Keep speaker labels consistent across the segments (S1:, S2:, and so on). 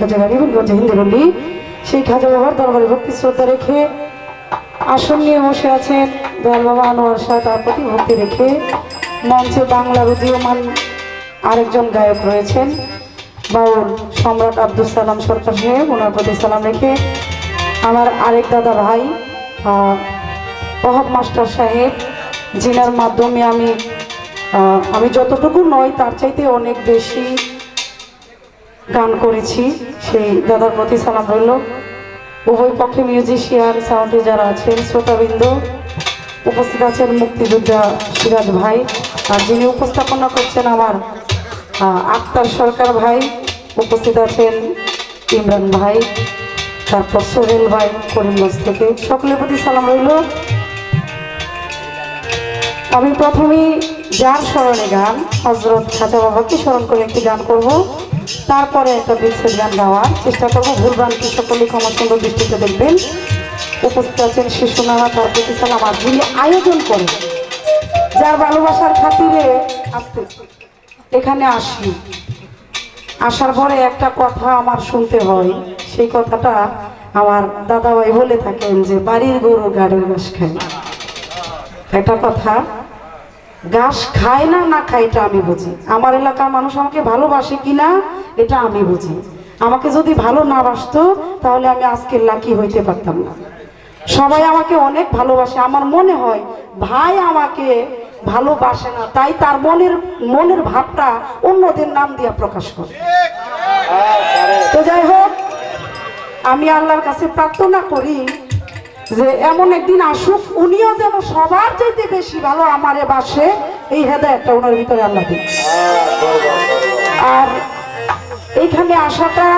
S1: খাজা গরিবগঞ্জ হিন্দুরলি সেই খাজা বাবার দরবারে ভক্তি শ্রদ্ধা রেখে আসন নিয়ে বসে আছেন দয়াল বাবা আনোয়ার শাহ, তার প্রতি ভক্তি রেখে মঞ্চে বাংলার উদীয়মান আরেকজন গায়ক রয়েছেন, বাউল সম্রাট আব্দুল সালাম সরকার সাহেব ওনার প্রতি সালাম রেখে আমার আরেক দাদা ভাই ওহাব মাস্টার সাহেব, যিনার মাধ্যমে আমি আমি যতটুকু নয় তার চাইতে অনেক বেশি গান করেছি। সেই দাদার প্রতি সালাম রইল। উভয় পক্ষে মিউজিশিয়ান সাউন্ডে যারা আছেন, শ্রোতাবৃন্দ, উপস্থিত আছেন মুক্তিযোদ্ধা সিরাজ ভাই আর যিনি উপস্থাপনা করছেন আমার আক্তার সরকার ভাই, উপস্থিত আছেন ইমরান ভাই, তারপর সোহেল ভাই, করিমগঞ্জ থেকে। সকলের প্রতি সালাম রইল। আমি প্রথমেই যার স্মরণে গান হজরত খাজা বাবাকে স্মরণ করে একটি গান করব। তারপরে একটা বিচ্ছেদ গান গাওয়ার চেষ্টা করব। ভুল গানটি সকলেই ক্ষমা সুন্দর দৃষ্টিতে দেখবেন। উপস্থিত আছেন শিশুনারা তার প্রতি আর যিনি আয়োজন করে যার ভালোবাসার খাতিরে আসতে এখানে আসি। আসার পরে একটা কথা আমার শুনতে হয়। সেই কথাটা আমার দাদাভাই বলে থাকেন যে, বাড়ির গরু গাড়ির ঘাস খায় একটা কথা, ঘাস খায় না না খায় এটা আমি বুঝি। আমার এলাকার মানুষ আমাকে ভালোবাসে কিনা এটা আমি বুঝি। আমাকে যদি ভালো না বাসতো, তাহলে আমি আজকের লাকি হইতে পারতাম না। সবাই আমাকে অনেক ভালোবাসে। আমার মনে হয়, ভাই আমাকে ভালোবাসে না, তাই তার মনের মনের ভাবটা অন্যদের নাম দিয়ে প্রকাশ করে। তো যাই হোক, আমি আল্লাহর কাছে প্রার্থনা করি যে এমন একদিন আসুক, উনিও যেন সবার চাইতে বেশি ভালো আমারে বাসে। এই হেদায়তটা ওনার ভিতরে আল্লাহ দিন আর এইখানে আসাটা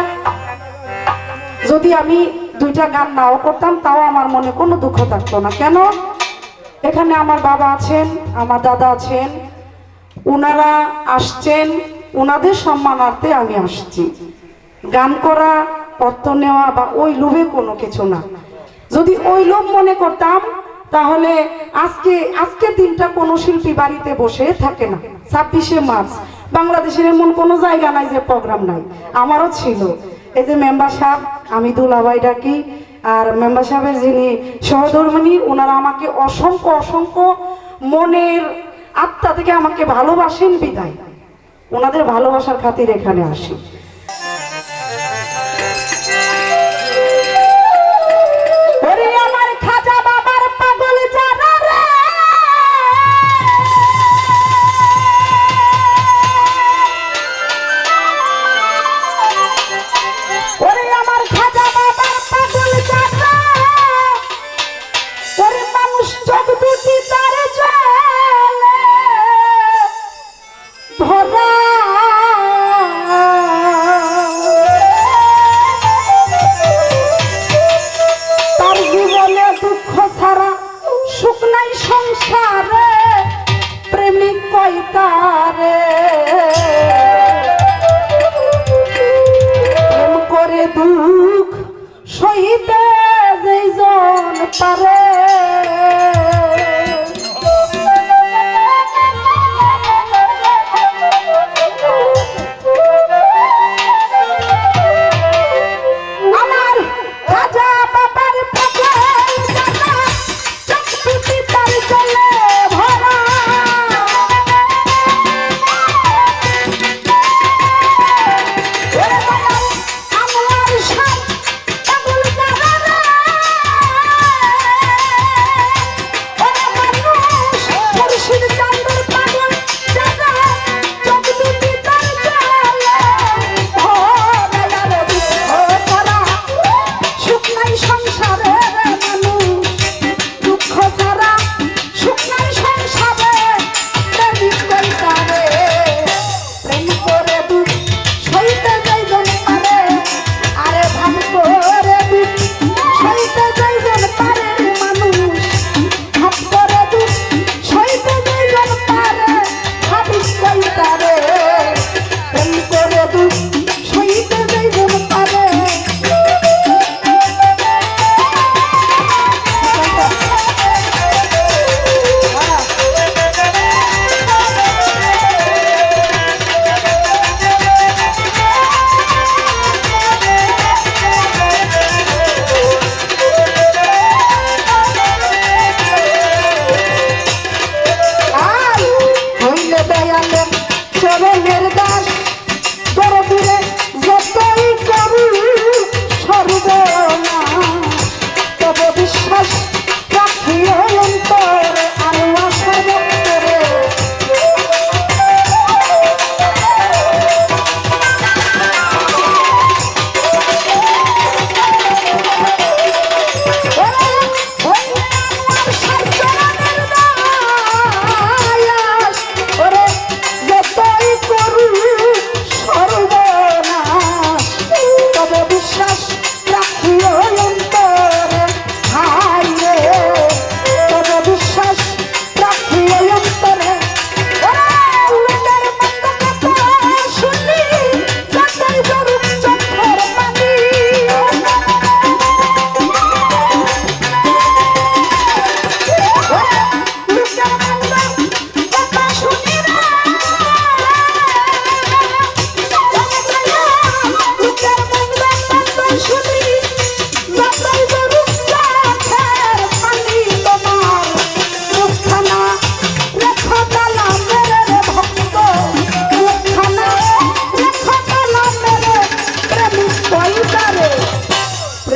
S1: যদি আমি দুইটা গান নাও করতাম, তাও আমার মনে কোনো দুঃখ থাকতো না। কেন? এখানে আমার বাবা আছেন, আমার দাদা আছেন, উনারা আসছেন, উনাদের সম্মানার্থে আমি আসছি। গান করা, অর্থ নেওয়া বা ওই লোভে কোনো কিছু না। যদি ওই লোভ মনে করতাম, তাহলে আজকে আজকে দিনটা কোনো শিল্পী বাড়িতে বসে থাকে না। ছাব্বিশে মার্চ বাংলাদেশের এমন কোনো জায়গা নাই যে প্রোগ্রাম নাই। আমারও ছিল। এই যে মেম্বার সাহেব, আমি দুলাভাই ডাকি, আর মেম্বার সাহেবের যিনি সহধর্মিনী ওনারা আমাকে অসংখ্য অসংখ্য মনের আত্মা থেকে আমাকে ভালোবাসেন বিদায়। ওনাদের ভালোবাসার খাতির এখানে আসি।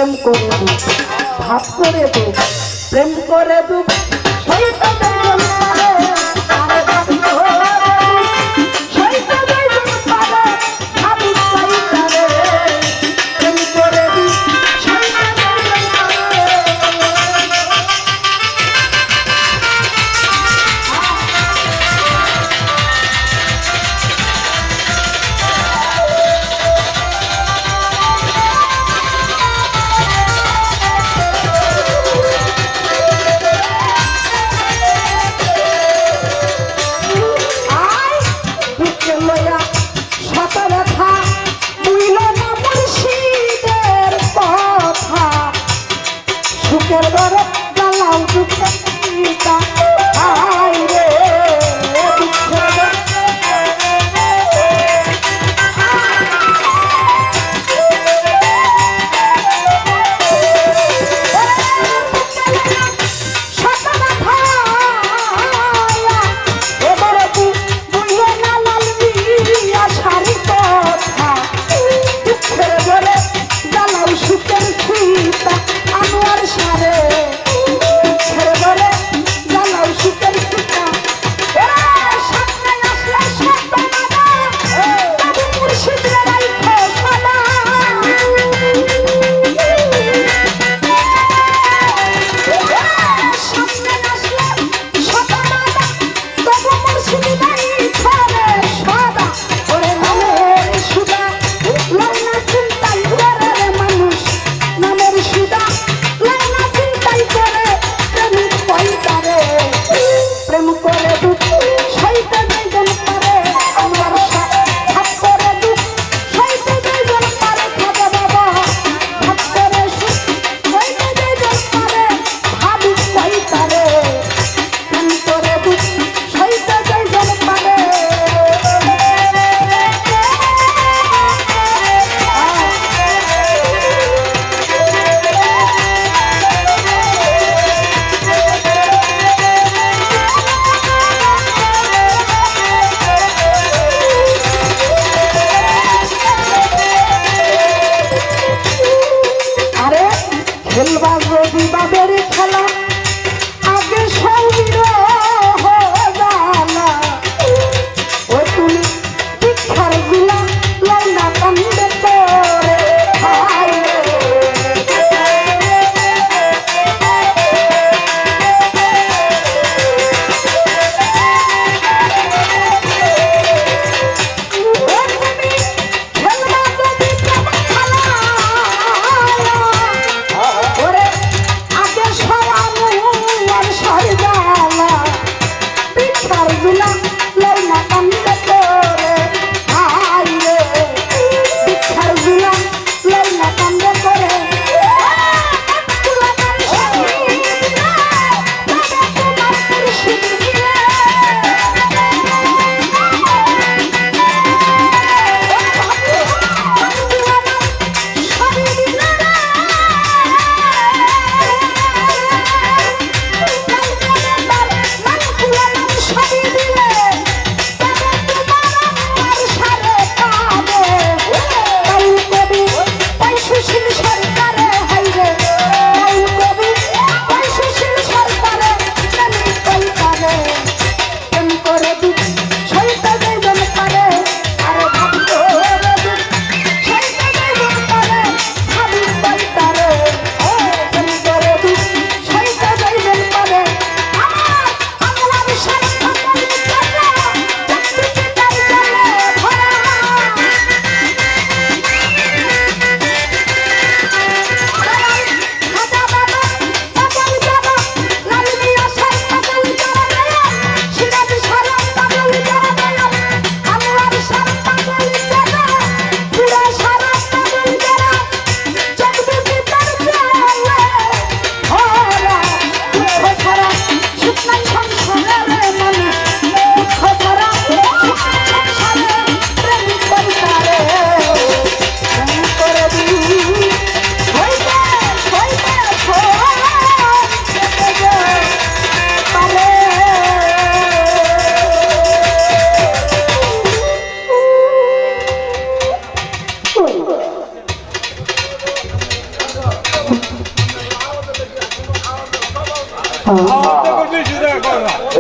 S1: প্রেম করে
S2: দু ভাব করে দু প্রেম করে দু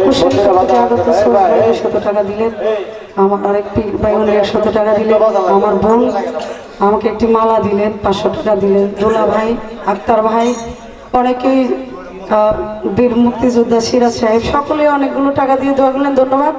S1: হোসেন শত টাকা দিলেন আমার একশত টাকা দিলেন আমার বোন আমাকে একটি মালা দিলেন পাঁচশো টাকা দিলেন দোলা ভাই আক্তার ভাই অনেকেই বীর মুক্তিযোদ্ধা সিরাজ সাহেব, সকলে অনেকগুলো টাকা দিয়ে দোয়া ধন্যবাদ।